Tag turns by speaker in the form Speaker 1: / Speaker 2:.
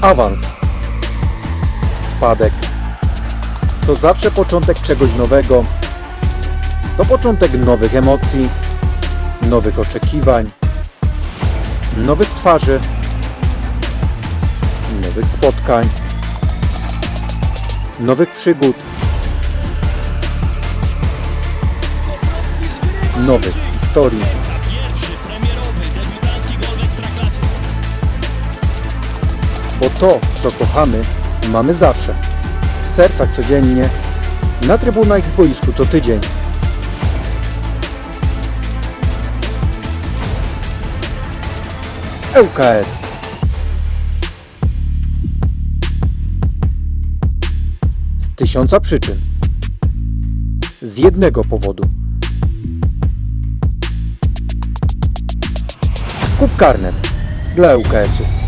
Speaker 1: Awans. Spadek. To zawsze początek czegoś nowego. To początek nowych emocji, nowych oczekiwań, nowych twarzy, nowych spotkań, nowych przygód, nowych historii. Bo to, co kochamy, mamy zawsze. W sercach codziennie, na trybunach i boisku co tydzień. ŁKS Z tysiąca przyczyn. Z jednego powodu. Kup karnet dla ŁKS-u.